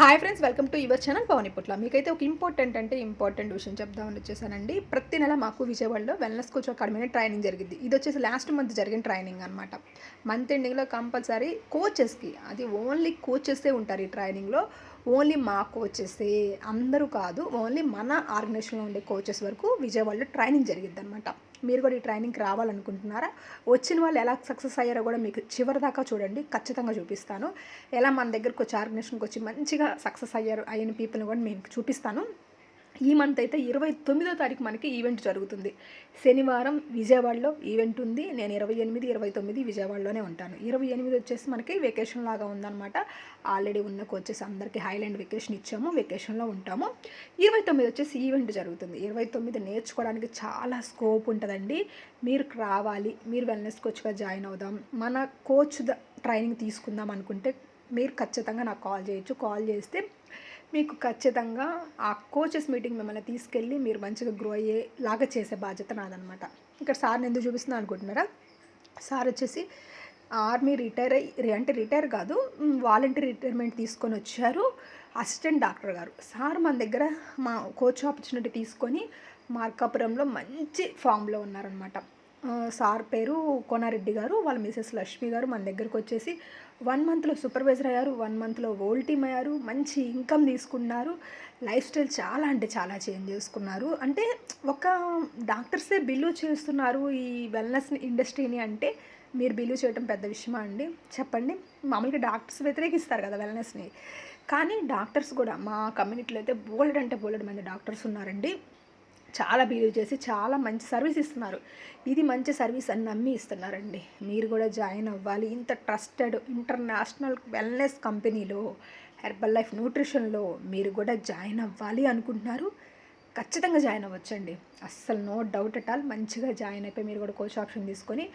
Hi friends welcome to your channel Pavani Putla మీకైతే ఒక important అంటే ఇంపార్టెంట్ విషయం చెప్దామని వచ్చేసానండి. ప్రతి నెల మాకు విజయవాడలో వెల్నెస్ కోచ్ అకాడమీ ట్రైనింగ్ జరిగింది ఇది వచ్చేసి లాస్ట్ మంత్ జరిగిన ట్రైనింగ్ అనమాట మంత్ ఎండింగ్లో కంపల్సరీ కోచెస్కి అది ఓన్లీ కోచెసే ఉంటారు ఈ ట్రైనింగ్లో ఓన్లీ మా కోచెసే అందరూ కాదు ఓన్లీ మన ఆర్గనైజేషన్లో ఉండే కోచెస్ వరకు విజయవాడలో ట్రైనింగ్ జరిగిద్ది అనమాట మీరు కూడా ఈ ట్రైనింగ్కి రావాలనుకుంటున్నారా? వచ్చిన వాళ్ళు ఎలా సక్సెస్ అయ్యారో కూడా మీకు చివరి దాకా చూడండి ఖచ్చితంగా చూపిస్తాను. ఎలా మన దగ్గరకు వచ్చి ఆర్గనైజేషన్కి వచ్చి మంచిగా సక్సెస్ అయ్యారు అయిన పీపుల్ని కూడా మీకు చూపిస్తాను. ఈ మంత్ అయితే ఇరవై తొమ్మిదో తారీఖు మనకి ఈవెంట్ జరుగుతుంది. శనివారం విజయవాడలో ఈవెంట్ ఉంది. నేను ఇరవై ఎనిమిది ఇరవై తొమ్మిది విజయవాడలోనే ఉంటాను. ఇరవై ఎనిమిది వచ్చేసి మనకి వెకేషన్ లాగా ఉందన్నమాట. ఆల్రెడీ ఉన్న కోచెస్ అందరికీ హైలాండ్ వెకేషన్ ఇచ్చాము వెకేషన్లో ఉంటాము. ఇరవై తొమ్మిది వచ్చేసి ఈవెంట్ జరుగుతుంది. ఇరవై తొమ్మిది నేర్చుకోవడానికి చాలా స్కోప్ ఉంటుందండి. మీరు రావాలి మీరు వెల్నెస్ కోచ్గా జాయిన్ అవుదాం. మన కోచ్ ట్రైనింగ్ తీసుకుందాం అనుకుంటే మీరు ఖచ్చితంగా నాకు కాల్ చేయొచ్చు. కాల్ చేస్తే మీకు ఖచ్చితంగా ఆ కోచెస్ మీటింగ్ మిమ్మల్ని తీసుకెళ్ళి మీరు మంచిగా గ్రో అయ్యేలాగా చేసే బాధ్యత నాదనమాట ఇక్కడ సార్ని ఎందుకు చూపిస్తున్నా అనుకుంటున్నారా? సార్ వచ్చేసి ఆర్మీ రిటైర్ అయ్యి అంటే రిటైర్ కాదు వాలంటీర్ రిటైర్మెంట్ తీసుకొని వచ్చారు అసిస్టెంట్ డాక్టర్ గారు. సార్ మన దగ్గర మా కోచ్ ఆపర్చునిటీ తీసుకొని మార్కాపురంలో మంచి ఫామ్లో ఉన్నారనమాట సార్ పేరు కోనారెడ్డి గారు వాళ్ళ మిసెస్ లక్ష్మి గారు మన దగ్గరకు వచ్చేసి వన్ మంత్లో సూపర్వైజర్ అయ్యారు వన్ మంత్లో ఓల్డ్ టీమ్ అయ్యారు మంచి ఇన్కమ్ తీసుకున్నారు లైఫ్ స్టైల్ చాలా అంటే చాలా చేంజ్ చేసుకున్నారు. అంటే ఒక డాక్టర్సే బిల్లు చేస్తున్నారు ఈ వెల్నెస్ ఇండస్ట్రీని అంటే మీరు బిల్లు చేయడం పెద్ద విషయమా అండి? చెప్పండి. మామూలుగా డాక్టర్స్ వ్యతిరేకిస్తారు కదా వెల్నెస్ని కానీ డాక్టర్స్ కూడా మా కమ్యూనిటీలో అయితే బోల్డ్ అంటే బోల్డ్ మంది డాక్టర్స్ ఉన్నారండి. చాలా బిలీవ్ చేసి చాలా మంచి సర్వీస్ ఇస్తున్నారు. ఇది మంచి సర్వీస్ అని నమ్మి ఇస్తున్నారండి. మీరు కూడా జాయిన్ అవ్వాలి. ఇంత ట్రస్టెడ్ ఇంటర్నేషనల్ వెల్నెస్ కంపెనీలో హెర్బల్ లైఫ్ న్యూట్రిషన్లో మీరు కూడా జాయిన్ అవ్వాలి అనుకుంటున్నారు. ఖచ్చితంగా జాయిన్ అవ్వచ్చండి. అస్సలు నో డౌట్ అట్ ఆల్. మంచిగా జాయిన్ అయిపోయి మీరు కూడా కోచ్ ఆప్షన్ తీసుకొని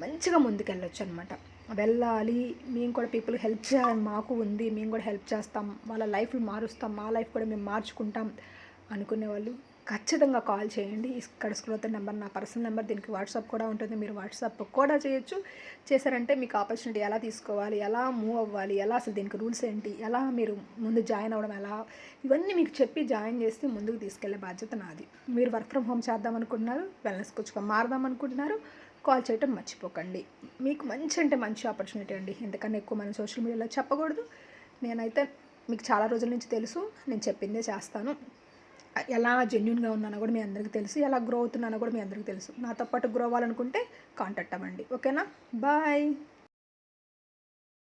మంచిగా ముందుకెళ్ళొచ్చు అనమాట వెళ్ళాలి. మేము కూడా పీపుల్ హెల్ప్ చేయాలని మాకు ఉంది. మేము కూడా హెల్ప్ చేస్తాం. వాళ్ళ లైఫ్లు మారుస్తాం. మా లైఫ్ కూడా మేము మార్చుకుంటాం అనుకునే వాళ్ళు ఖచ్చితంగా కాల్ చేయండి. ఇక్కడ స్క్రోల్ అవుతున్న నెంబర్ నా పర్సనల్ నెంబర్ దీనికి వాట్సాప్ కూడా ఉంటుంది. మీరు వాట్సాప్ కూడా చేయొచ్చు. చేశారంటే మీకు ఆపర్చునిటీ ఎలా తీసుకోవాలి ఎలా మూవ్ అవ్వాలి ఎలా అసలు దీనికి రూల్స్ ఏంటి ఎలా మీరు ముందు జాయిన్ అవ్వడం ఎలా ఇవన్నీ మీకు చెప్పి జాయిన్ చేసి ముందుకు తీసుకెళ్ళే బాధ్యత నాది. మీరు వర్క్ ఫ్రమ్ హోమ్ చేద్దాం అనుకుంటున్నారు వెల్నెస్ కోచ్గా మారదాం అనుకుంటున్నారు కాల్ చేయటం మర్చిపోకండి. మీకు మంచి అంటే మంచి ఆపర్చునిటీ అండి. ఎందుకన్నా ఎక్కువ మనం సోషల్ మీడియాలో చెప్పకూడదు. నేనైతే మీకు చాలా రోజుల నుంచి తెలుసు నేను చెప్పిందే చేస్తాను. ఎలా జెన్యున్గా ఉన్నానో కూడా మీ అందరికీ తెలుసు ఎలా గ్రో అవుతున్నానో కూడా మీ అందరికీ తెలుసు. నాతో పాటు గ్రో అవ్వాలనుకుంటే కాంటాక్ట్ అవ్వండి. ఓకేనా బాయ్